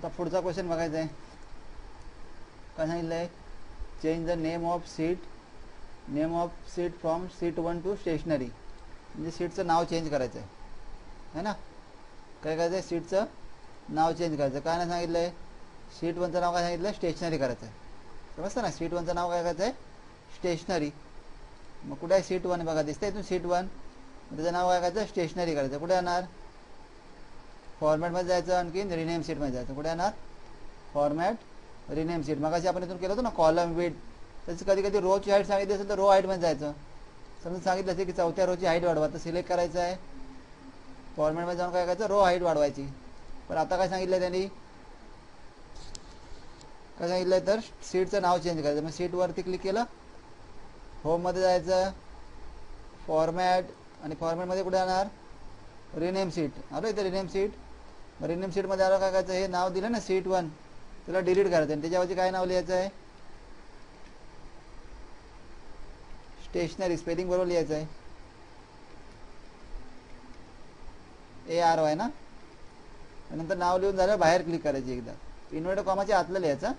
आता पुढचा क्वेश्चन बघायचा आहे. काय सांगितलं आहे change the name of sheet name of sheet from sheet one to stationery म्हणजे सीटचं नाव चेंज करायचं आहे है ना? काय करायचं आहे सीटचं नाव चेंज करायचं काय नाही सांगितलं आहे सीट वनचं नाव काय सांगितलं आहे स्टेशनरी करायचं आहे समजतं ना? सीट वनचं नाव काय करायचं आहे स्टेशनरी मग कुठे आहे? सीट वन बघा. दिसतंय इथून सीट वन त्याचं नाव काय करायचं? स्टेशनरी करायचं कुठे येणार फॉर्मॅटमध्ये जायचं आणखीन रिनेम सीटमध्ये जायचं. कुठे येणार फॉर्मॅट रिनेम सीट मग आपण इथून केलं होतं ना कॉलम वेट त्याची कधी कधी रोची हाईट सांगितली असेल तर रो हाईटमध्ये जायचं. समजा सांगितलं असेल की चौथ्या रोची हाईट वाढवा तर सिलेक्ट करायचं आहे. फॉर्मॅटमध्ये जाऊन काय करायचं? रो हाईट वाढवायची. पण आता काय सांगितलं त्यांनी? काय सांगितलं तर सीटचं नाव चेंज करायचं. मग सीटवरती क्लिक केलं. होममध्ये जायचं. फॉर्मॅट आणि फॉर्मॅटमध्ये कुठे जाणार? रिनेम सीट आलो इथे रिनेम सीट मग रिनेम सीटमध्ये आलं काय करायचं हे नाव दिलं ना सीट वन त्याला डिलीट करायचं आणि त्याच्यावरती काय नाव लिहायचं आहे? स्टेशनरी स्पेलिंग बरोबर लिहायचं आहे. ए आर वाय ना? नंतर नाव लिहून झालं बाहेर क्लिक करायची एकदा. इन्व्हर्टर कॉमाच्या आतलं लिहायचं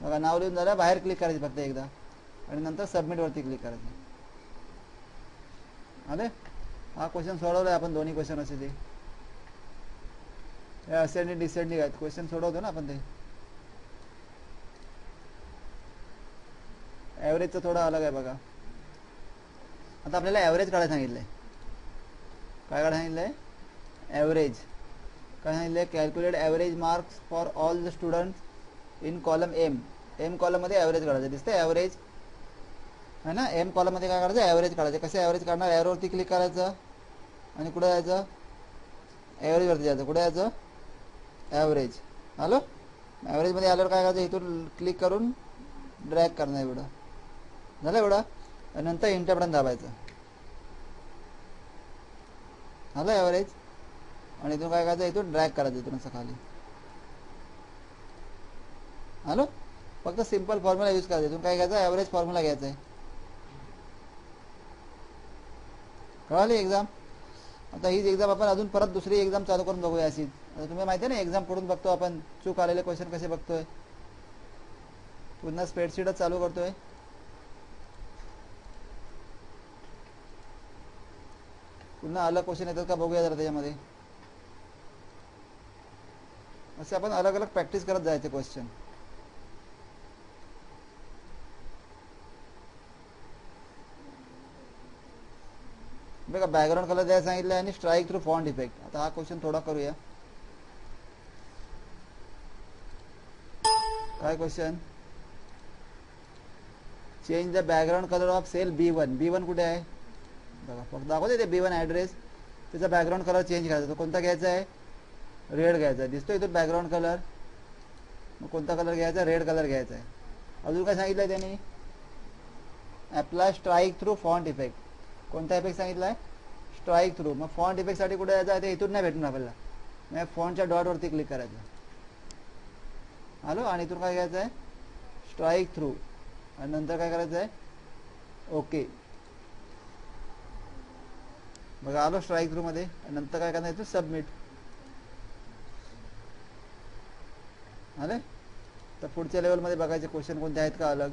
बघा नाव लिहून झालं बाहेर क्लिक करायचं फक्त एकदा. आणि नंतर सबमिटवरती क्लिक करायचं. आले? हा क्वेश्चन सोडवलाय आपण. दोन्ही क्वेश्चन असे ते. असेंडिंग डिसेंडिंग आहेत क्वेश्चन सोडवतो ना आपण ते. ॲव्हरेजचं थोडं अलग आहे बघा. आता आपल्याला ॲव्हरेज काढायला आहे काय काढायला आहे ॲव्हरेज काय सांगितलं आहे calculate average marks for all the student in column M M कॉलममध्ये ॲव्हरेज काढायचं. दिसतंय ॲव्हरेज है ना? एम कॉलममध्ये काय करायचं ॲव्हरेज काढायचं. कसं ॲव्हरेज काढणार? ॲरोवरती क्लिक करायचं. आणि कुठं जायचं? ॲव्हरेजवरती जायचं. कुठं जायचं? ॲव्हरेज आलो ॲव्हरेजमध्ये आल्यावर काय करायचं? इथून क्लिक करून ड्रॅग करणार एवढं. झालं एवढं? आणि नंतर इंटर बटन दाबायचं. झालं ॲव्हरेज आणि इथून काय करायचं? इथून ड्रॅग करायचं इथून असं खाली. हॅलो फक्त सिंपल फॉर्म्युला यूज करायचा. इथून काय घ्यायचं? ॲव्हरेज फॉर्म्युला घ्यायचा आहे. कळाली एक्झाम आता हीच एक्झाम आपण अजून परत दुसरी एक्झाम चालू करून बघूया अशीच. आता तुम्ही माहिती आहे ना एक्झाम पडून बघतो आपण चूक आलेले क्वेश्चन कसे बघतोय. पुन्हा स्प्रेडशीटच चालू करतोय. पुन्हा अलग क्वेश्चन येतात का बघूया जरा त्याच्यामध्ये. असे आपण अलग अलग प्रॅक्टिस करत जायचे क्वेश्चन बघा बॅकग्राऊंड कलर द्यायला सांगितलं आणि स्ट्राईक थ्रू फॉन्ट इफेक्ट आता हा क्वेश्चन थोडा करूया काय question change the background colour of cell B one B one कुठे आहे? बघा फक्त दाखवते ते बी वन ॲड्रेस त्याचा बॅकग्राऊंड कलर चेंज करायचा. तो कोणता घ्यायचा आहे? रेड घ्यायचा. आहे दिसतो इथून बॅकग्राऊंड कलर मग कोणता कलर घ्यायचा रेड कलर घ्यायचा आहे. अजून काय सांगितलं आहे त्यांनी? Apply strike through font effect कोणता इफेक्ट सांगितला आहे स्ट्राईक थ्रू मग फॉन्ट इफेक्टसाठी कुठे जायचं आहे ते इथून नाही भेटणार आपल्याला. मग फॉन्टच्या डॉटवरती क्लिक करायचं. आलो आणि इथून काय घ्यायचं आहे? स्ट्राईक थ्रू आणि नंतर काय करायचं आहे? ओके बघा आलो स्ट्राईक थ्रूमध्ये आणि नंतर काय करणार इथून सबमिट आले? तर पुढच्या लेवलमध्ये बघायचे क्वेश्चन कोणते आहेत का अलग?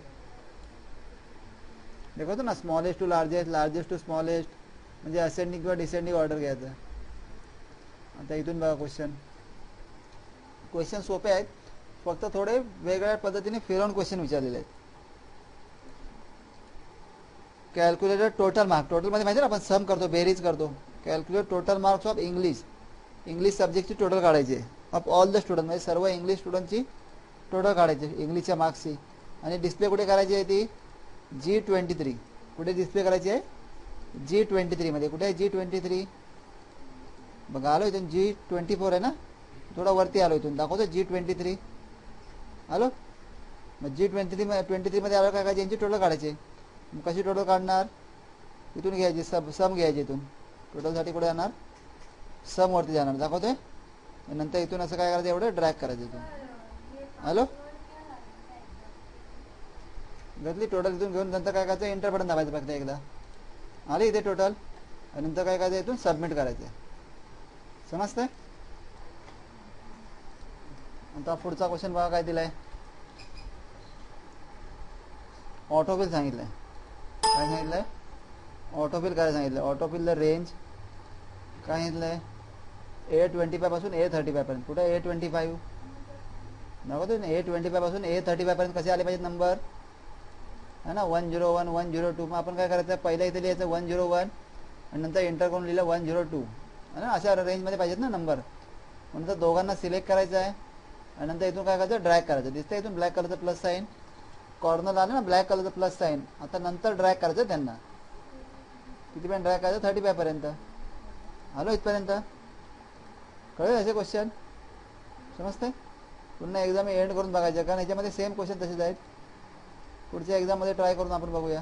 देखो ना smallest to largest largest to smallest म्हणजे असेंडिंग किंवा डिसेंडिंग ऑर्डर घ्यायचं आता इथून बघा क्वेश्चन क्वेश्चन सोपे आहेत फक्त थोडे वेगळ्या पद्धतीने फिरवून क्वेश्चन विचारलेले आहेत. कॅल्क्युलेटेड टोटल मार्क टोटलमध्ये माहिती ना आपण सम करतो बेरीज करतो. Calculate total marks of English English सब्जेक्टची total काढायचे ऑफ ऑल द स्टुडंट म्हणजे सर्व इंग्लिश स्टुडंटची टोटल काढायची इंग्लिशच्या मार्क्सची आणि डिस्प्ले कुठे करायची आहे ती? जी ट्वेंटी थ्री कुठे डिस्प्ले करायची आहे? जी ट्वेंटी थ्रीमध्ये कुठे आहे जी ट्वेंटी थ्री बघा आलो इथून. जी ट्वेंटी फोर आहे ना? थोडा वरती आलो इथून. दाखवतो जी ट्वेंटी थ्री आलो? मग जी ट्वेंटी थ्री ट्वेंटी थ्रीमध्ये आलो काय काय यांची टोटल काढायचे. मग कशी टोटल काढणार? इथून घ्यायची. सब सम घ्यायची इथून. टोटलसाठी कुठे जाणार? समवरती जाणार. दाखवतोय? नंतर इथून असं काय करायचं? एवढं ड्रॅग करायचं इथून. हॅलो घेतली टोटल इथून घेऊन नंतर काय करायचं? एंटर बटन दाबायचं फक्त एकदा. आले इथे टोटल आणि नंतर काय करायचं? इथून सबमिट करायचं. समजतंय? आता पुढचा क्वेश्चन बघा काय दिलाय. ऑटो बिल सांगितलंय. काय सांगितलंय? ऑटोफिल काय सांगितलं ऑटो बिलला रेंज काय सांगितलंय? ए ट्वेंटी फायपासून ए थर्टी फाय पर्यंत. कुठे? ए ट्वेंटी फाईव्ह नको ना? ए ट्वेंटी फायपासून ए थर्टी फाय पर्यंत कसे आले पाहिजेत नंबर है ना one zero one one zero two मग आपण काय करायचं पहिल्या इथे लिहायचं वन झिरो वन आणि नंतर एंटर करून लिहिलं वन झिरो टू है ना अशा रेंजमध्ये पाहिजेत ना नंबर नंतर दोघांना सिलेक्ट करायचं आहे आणि नंतर इथून काय करायचं ड्रॅग करायचं. दिसतं इथून ब्लॅक कलरचं प्लस साईन कॉर्नर आलं ना ब्लॅक कलरचं प्लस साईन आता नंतर ड्रॅग करायचं त्यांना. किती पण ड्रॅग करायचं? थर्टी फायपर्यंत आलो इथपर्यंत. कळेल असे क्वेश्चन समजते पुन्हा एक्झाम एंड करून बघायचं कारण याच्यामध्ये सेम क्वेश्चन तसेच आहेत. पुढच्या एक्झाममध्ये ट्राय करून आपण बघूया.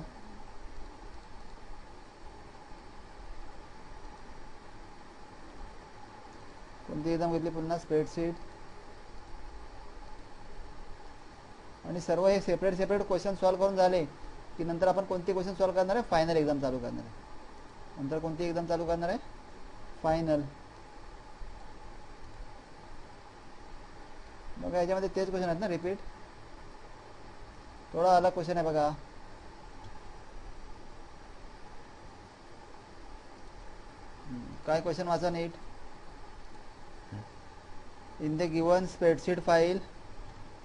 कोणती एक्झाम घेतली? पुन्हा स्प्रेडशीट आणि सर्व हे सेपरेट सेपरेट क्वेश्चन सॉल्व्ह करून झाले की नंतर आपण कोणते क्वेश्चन सॉल्व्ह करणार आहे? फायनल एक्झाम चालू करणार आहे. नंतर कोणती एक्झाम चालू करणार आहे? फायनल मग याच्यामध्ये तेच क्वेश्चन आहेत ना रिपीट थोडा आला क्वेश्चन आहे बघा. काय क्वेश्चन वाचा नीट? In the given spreadsheet file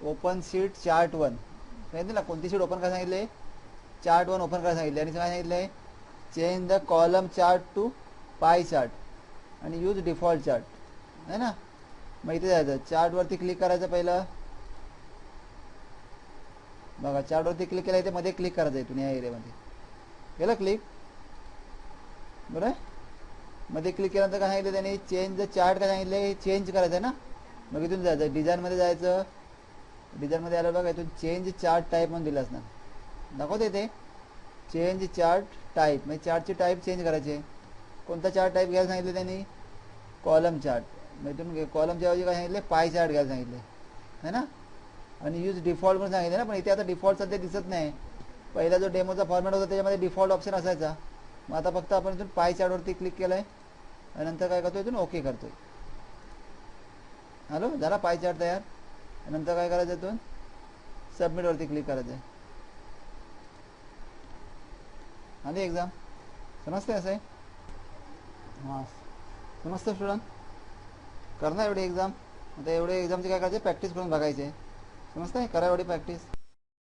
open sheet chart one सांगितलं ना कोणती शीट ओपन करायला सांगितले? चार्ट वन ओपन करायला सांगितले. आणि काय सांगितले change the column chart to pie chart आणि यूज डिफॉल्ट चार्ट है ना? मग इथे जायचं चार्टवरती क्लिक करायचं पहिलं. बघा चार्टवरती क्लिक केलं इथे मध्ये क्लिक करायचं इथून या एरियामध्ये केलं क्लिक बरं? मध्ये क्लिक केल्यानंतर काय सांगितलं त्यांनी? चेंज चार्ट काय सांगितलं? चेंज करायचं आहे ना? मग इथून जायचं. डिझाईनमध्ये जायचं. डिझाईनमध्ये आलं बघा इथून चेंज चार्ट टाईप म्हणून दिलं असणार. दाखवते ते? चेंज चार्ट टाईप म्हणजे चार्टची टाईप चेंज करायची. कोणता चार्ट टाईप घ्यायला सांगितलं त्यांनी? कॉलम चार्ट मग इथून कॉलमच्या ऐवजी काय सांगितले? पाय चार्ट घ्यायला सांगितले. है ना? आणि यूज डिफॉल्ट म्हणून सांगितलं ना पण इथे आता डिफॉल्ट सध्या दिसत नाही. पहिला जो डेमोचा फॉर्मॅट होता त्याच्यामध्ये डिफॉल्ट ऑप्शन असायचा. मग आता फक्त आपण इथून पाय चार्टवरती क्लिक केलं आहे आणि नंतर काय करतो इथून ओके करतो हॅलो? झाला पाय चार्ट तयार. नंतर काय करायचं इथून? सबमिटवरती क्लिक करायचं आहे आली एक्झाम समजते असं आहे? हां. समजतं स्टुडंट करणार एवढी एक्झाम आता एवढे एक्झामची काय करायचे? प्रॅक्टिस करून बघायचे. समजतं करा एवढी प्रॅक्टिस